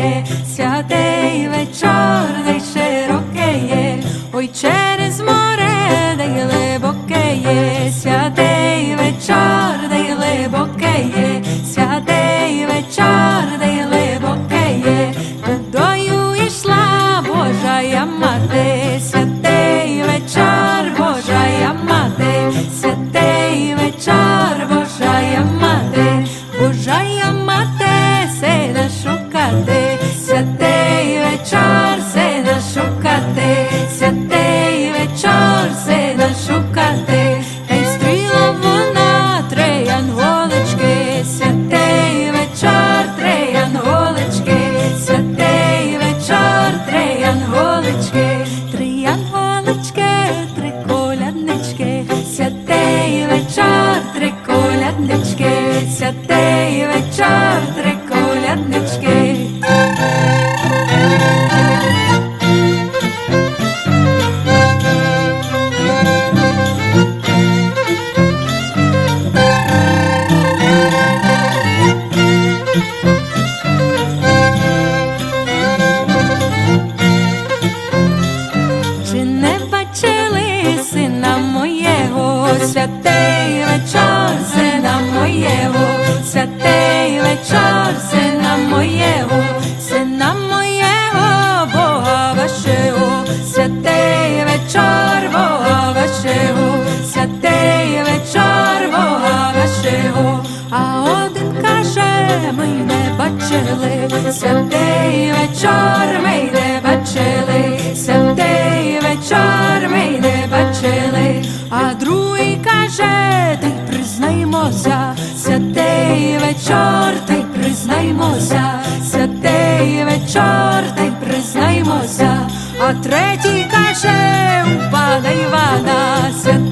є, святей вечорний широкий є, ой, святий вечір, сина шукати, та стріла вона три янголочки, святий вечір, три янголочки, святий вечір, три коляднички, святий вечір, три коляднички, святий не бачили сина моєго, святий вечір, сина моєго, святий вечір, сина моєго, сина моєго, Бога вашого, святий вечір, Бога вашого, святий вечір, Бога вашого, а один каже, ми не бачили, святий вечір, А другий каже, та й признаймося, святий вечор, та й признаймося, святий вечор, та й признаймося, а третій каже, у пана Івана, святий.